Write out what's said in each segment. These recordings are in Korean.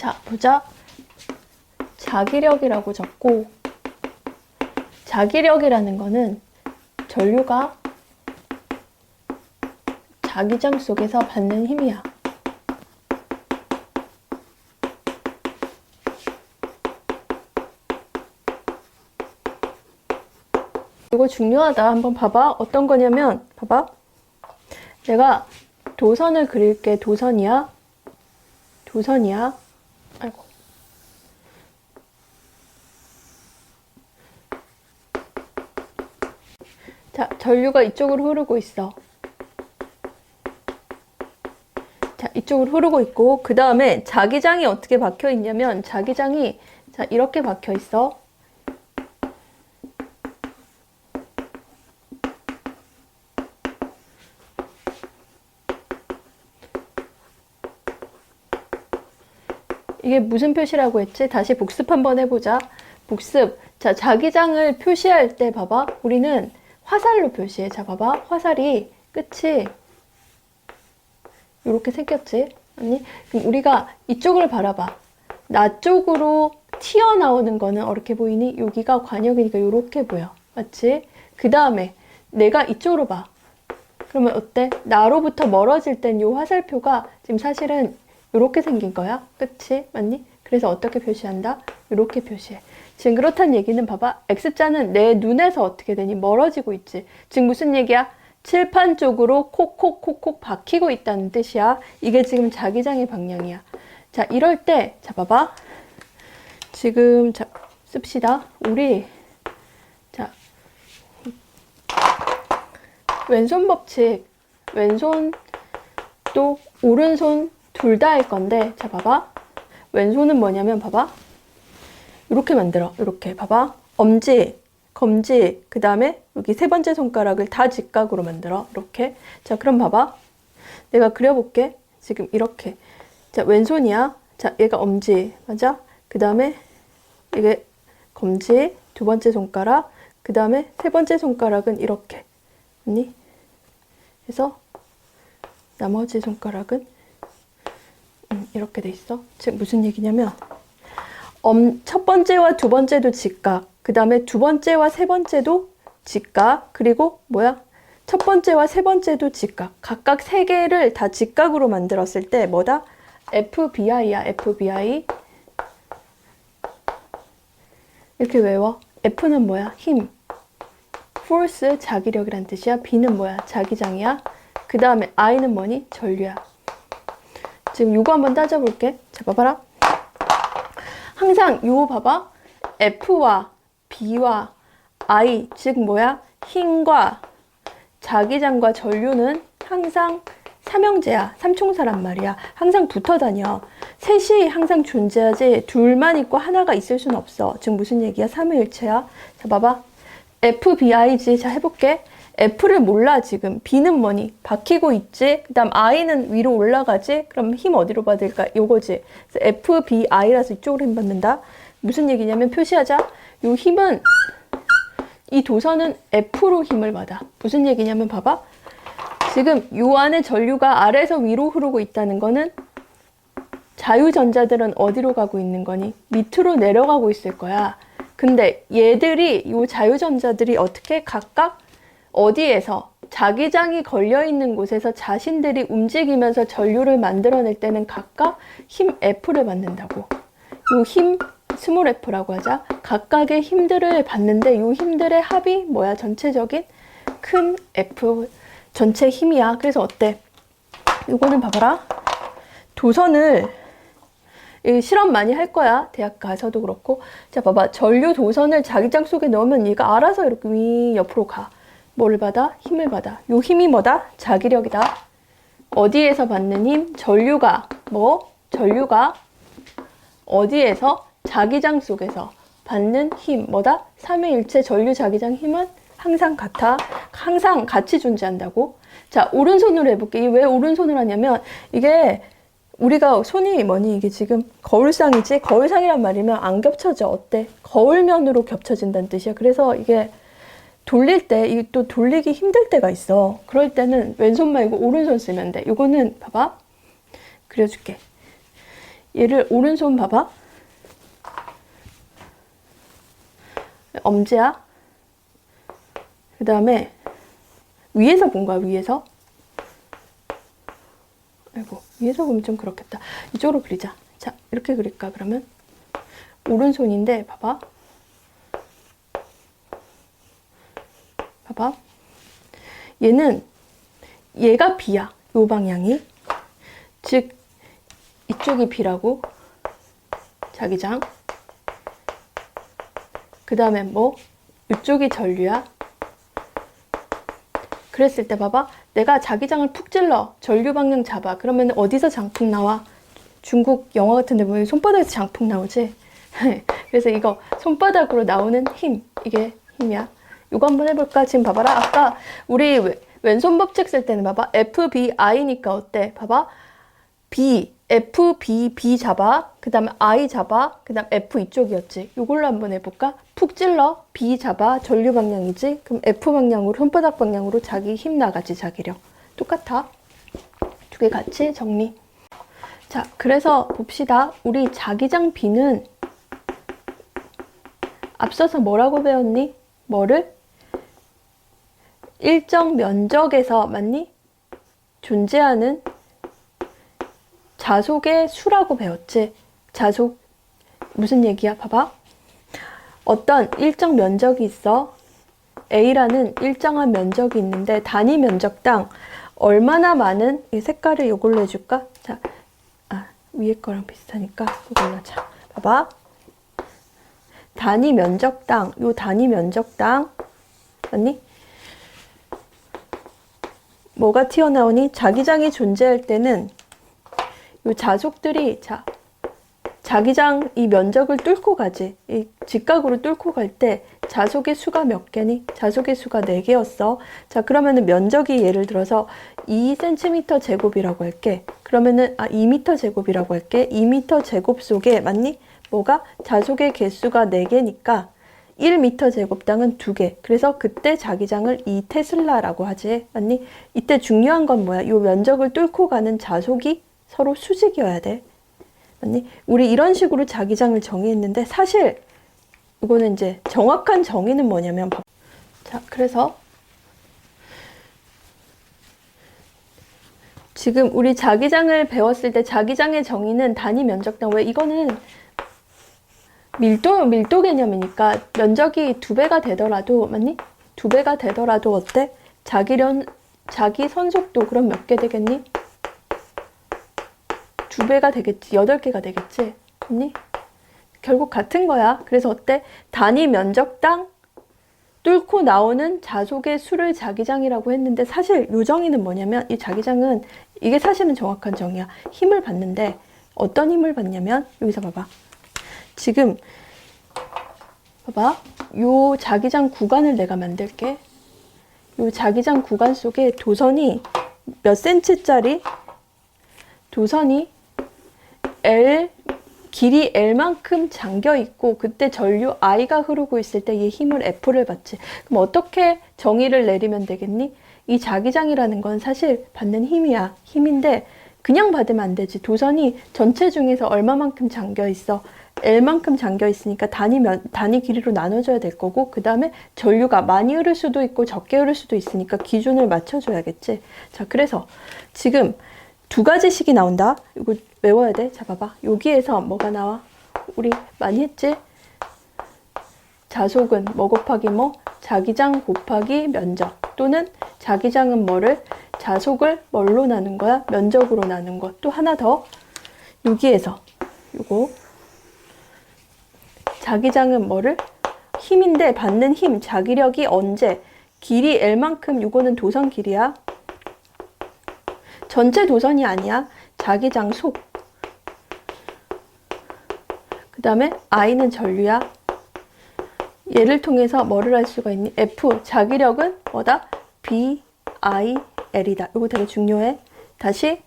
자, 보자. 자기력이라고 적고, 자기력이라는 거는 전류가 자기장 속에서 받는 힘이야. 이거 중요하다. 한번 봐봐. 어떤 거냐면, 봐봐. 내가 도선을 그릴게. 도선이야. 도선이야. 아이고. 자, 전류가 이쪽으로 흐르고 있어. 자, 이쪽으로 흐르고 있고, 그 다음에 자기장이 어떻게 박혀 있냐면, 자기장이, 자, 이렇게 박혀 있어. 이게 무슨 표시라고 했지? 다시 복습 한번 해보자. 복습. 자, 자기장을 표시할 때 봐봐. 우리는 화살로 표시해. 자, 봐봐. 화살이 끝이 이렇게 생겼지? 아니? 그럼 우리가 이쪽을 바라봐. 나 쪽으로 튀어나오는 거는 어떻게 보이니? 여기가 관역이니까 이렇게 보여. 맞지? 그 다음에 내가 이쪽으로 봐. 그러면 어때? 나로부터 멀어질 땐 이 화살표가 지금 사실은 이렇게 생긴 거야. 그치? 맞니? 그래서 어떻게 표시한다? 이렇게 표시해. 지금 그렇다는 얘기는 봐봐. X자는 내 눈에서 어떻게 되니? 멀어지고 있지. 지금 무슨 얘기야? 칠판 쪽으로 콕콕콕콕 박히고 있다는 뜻이야. 이게 지금 자기장의 방향이야. 자, 이럴 때, 자, 봐봐. 지금, 자, 씁시다. 우리, 자, 왼손 법칙, 왼손 또 오른손 둘 다 할 건데, 자, 봐봐. 왼손은 뭐냐면, 봐봐. 이렇게 만들어. 이렇게. 봐봐. 엄지, 검지, 그 다음에 여기 세 번째 손가락을 다 직각으로 만들어. 이렇게. 자, 그럼 봐봐. 내가 그려볼게. 지금 이렇게. 자, 왼손이야. 자, 얘가 엄지. 맞아? 그 다음에 이게 검지, 두 번째 손가락, 그 다음에 세 번째 손가락은 이렇게. 아니? 그래서 나머지 손가락은 음, 이렇게 돼 있어. 즉 무슨 얘기냐면 엄, 첫 번째와 두 번째도 직각, 그 다음에 두 번째와 세 번째도 직각, 그리고 뭐야? 첫 번째와 세 번째도 직각. 각각 세 개를 다 직각으로 만들었을 때 뭐다? FBI야, FBI. 이렇게 외워. F는 뭐야? 힘. force, 자기력이란 뜻이야. B는 뭐야? 자기장이야. 그 다음에 I는 뭐니? 전류야. 지금 이거 한번 따져볼게. 자, 봐봐라. 항상 요 봐봐. F와 B와 I, 즉 뭐야? 힘과 자기장과 전류는 항상 삼형제야. 삼총사란 말이야. 항상 붙어 다녀. 셋이 항상 존재하지 둘만 있고 하나가 있을 수는 없어. 즉 무슨 얘기야? 삼위일체야. 자, 봐봐. FBI지. 자, 해볼게. F를 몰라 지금 B는 뭐니? 박히고 있지. 그 다음 I는 위로 올라가지. 그럼 힘 어디로 받을까? 요거지. 그래서 FBI라서 이쪽으로 힘 받는다. 무슨 얘기냐면 표시하자. 요 힘은 이 도선은 F로 힘을 받아. 무슨 얘기냐면 봐봐. 지금 요 안에 전류가 아래에서 위로 흐르고 있다는 거는 자유전자들은 어디로 가고 있는 거니? 밑으로 내려가고 있을 거야. 근데 얘들이 요 자유전자들이 어떻게 각각 어디에서 자기장이 걸려 있는 곳에서 자신들이 움직이면서 전류를 만들어낼 때는 각각 힘 F를 받는다고. 요 힘 스몰 F라고 하자. 각각의 힘들을 받는데 요 힘들의 합이 뭐야? 전체적인 큰 F 전체 힘이야. 그래서 어때? 요거는 봐봐라. 도선을 이 실험 많이 할 거야. 대학 가서도 그렇고. 자, 봐봐. 전류 도선을 자기장 속에 넣으면 얘가 알아서 이렇게 위 옆으로 가. 뭐를 받아? 힘을 받아. 요 힘이 뭐다? 자기력이다. 어디에서 받는 힘? 전류가 뭐? 전류가 어디에서? 자기장 속에서 받는 힘 뭐다? 삼위일체 전류 자기장 힘은 항상 같아. 항상 같이 존재한다고. 자, 오른손으로 해볼게. 왜 오른손으로 하냐면 이게 우리가 손이 뭐니 이게 지금 거울상이지 거울상이란 말이면 안 겹쳐져 어때 거울면으로 겹쳐진다는 뜻이야 그래서 이게 돌릴 때 이 또 돌리기 힘들 때가 있어 그럴 때는 왼손 말고 오른손 쓰면 돼 이거는 봐봐 그려줄게 얘를 오른손 봐봐. 엄지야. 그 다음에 위에서 본 거야, 위에서. 아이고, 위에서 보면 좀 그렇겠다. 이쪽으로 그리자. 자, 이렇게 그릴까, 그러면? 오른손인데, 봐봐. 봐봐. 얘는, 얘가 B야, 요 방향이. 즉, 이쪽이 B라고. 자기장. 그 다음에 뭐? 이쪽이 전류야. 그랬을 때 봐봐. 내가 자기장을 푹 찔러. 전류 방향 잡아. 그러면 어디서 장풍 나와? 중국 영화 같은 데 보면 손바닥에서 장풍 나오지? 그래서 이거 손바닥으로 나오는 힘. 이게 힘이야. 이거 한번 해볼까? 지금 봐봐라. 아까 우리 왼- 왼손 법칙 쓸 때는 봐봐. F, B, I니까 어때? 봐봐. B, F, B, B 잡아. 그 다음에 I 잡아. 그 다음 F 이쪽이었지. 이걸로 한번 해볼까? 푹 찔러. B 잡아. 전류 방향이지. 그럼 F 방향으로, 손바닥 방향으로 자기 힘 나가지, 자기력. 똑같아. 두 개 같이 정리. 자, 그래서 봅시다. 우리 자기장 B는 앞서서 뭐라고 배웠니? 뭐를? 일정 면적에서, 맞니? 존재하는 자속의 수라고 배웠지. 자속 무슨 얘기야? 봐봐. 어떤 일정 면적이 있어. A라는 일정한 면적이 있는데 단위 면적당 얼마나 많은 이 색깔을 이걸로 해줄까? 자, 아 위에 거랑 비슷하니까 이걸로 하자. 봐봐. 단위 면적당 요 단위 면적당 맞니? 뭐가 튀어나오니? 자기장이 존재할 때는 요 자속들이 자 자기장 이 면적을 뚫고 가지 이 직각으로 뚫고 갈 때 자속의 수가 몇 개니? 자속의 수가 4개였어. 자 그러면은 면적이 예를 들어서 2cm 제곱이라고 할게. 그러면은 아 2m 제곱이라고 할게. 2m 제곱 속에 맞니? 뭐가 자속의 개수가 4개니까 1m 제곱당은 2개. 그래서 그때 자기장을 2테슬라라고 하지. 맞니? 이때 중요한 건 뭐야? 요 면적을 뚫고 가는 자속이 서로 수직이어야 돼. 맞니? 우리 이런 식으로 자기장을 정의했는데 사실 이거는 이제 정확한 정의는 뭐냐면 봐- 자, 그래서 지금 우리 자기장을 배웠을 때 자기장의 정의는 단위 면적당 왜 이거는 밀도 밀도 개념이니까 면적이 두 배가 되더라도 맞니? 두 배가 되더라도 어때? 자기련 자기 선속도 그럼 몇 개 되겠니? 두 배가 되겠지. 여덟 개가 되겠지. 맞니? 결국 같은 거야. 그래서 어때? 단위 면적당 뚫고 나오는 자속의 수를 자기장이라고 했는데 사실 요 정의는 뭐냐면 이 자기장은 이게 사실은 정확한 정의야. 힘을 받는데 어떤 힘을 받냐면 여기서 봐봐. 지금 봐봐. 요 자기장 구간을 내가 만들게. 요 자기장 구간 속에 도선이 몇 센치짜리 도선이 L 길이 L만큼 잠겨 있고 그때 전류 I가 흐르고 있을 때이 힘을 F를 받지. 그럼 어떻게 정의를 내리면 되겠니? 이 자기장이라는 건 사실 받는 힘이야. 힘인데 그냥 받으면 안 되지. 도선이 전체 중에서 얼마만큼 잠겨 있어? L만큼 잠겨 있으니까 단위 면, 단위 길이로 나눠줘야 될 거고 그 다음에 전류가 많이 흐를 수도 있고 적게 흐를 수도 있으니까 기준을 맞춰줘야겠지. 자 그래서 지금 두 가지 식이 나온다. 이거 외워야 돼. 자, 봐봐. 여기에서 뭐가 나와? 우리 많이 했지? 자속은 뭐 곱하기 뭐? 자기장 곱하기 면적. 또는 자기장은 뭐를? 자속을 뭘로 나눈 거야? 면적으로 나눈 거. 또 하나 더. 여기에서 요거. 자기장은 뭐를? 힘인데 받는 힘, 자기력이 언제? 길이 L만큼 요거는 도선 길이야. 전체 도선이 아니야. 자기장 속. 그 다음에 I는 전류야. 얘를 통해서 뭐를 할 수가 있니? F. 자기력은 뭐다? B, I, L이다. 이거 되게 중요해. 다시.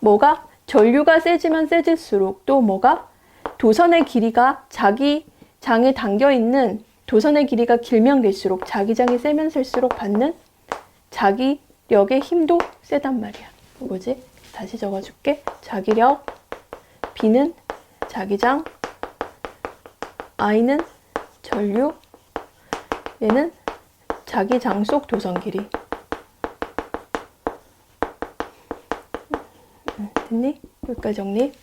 뭐가? 전류가 세지면 세질수록 또 뭐가? 도선의 길이가 자기 장에 담겨 있는 도선의 길이가 길면 길수록 자기 장이 세면 셀수록 받는 자기력의 힘도 세단 말이야. 뭐지? 다시 적어줄게. 자기력 B는 자기장 I는 전류 얘는 자기장 속 도선 길이 됐니? 여기까지 정리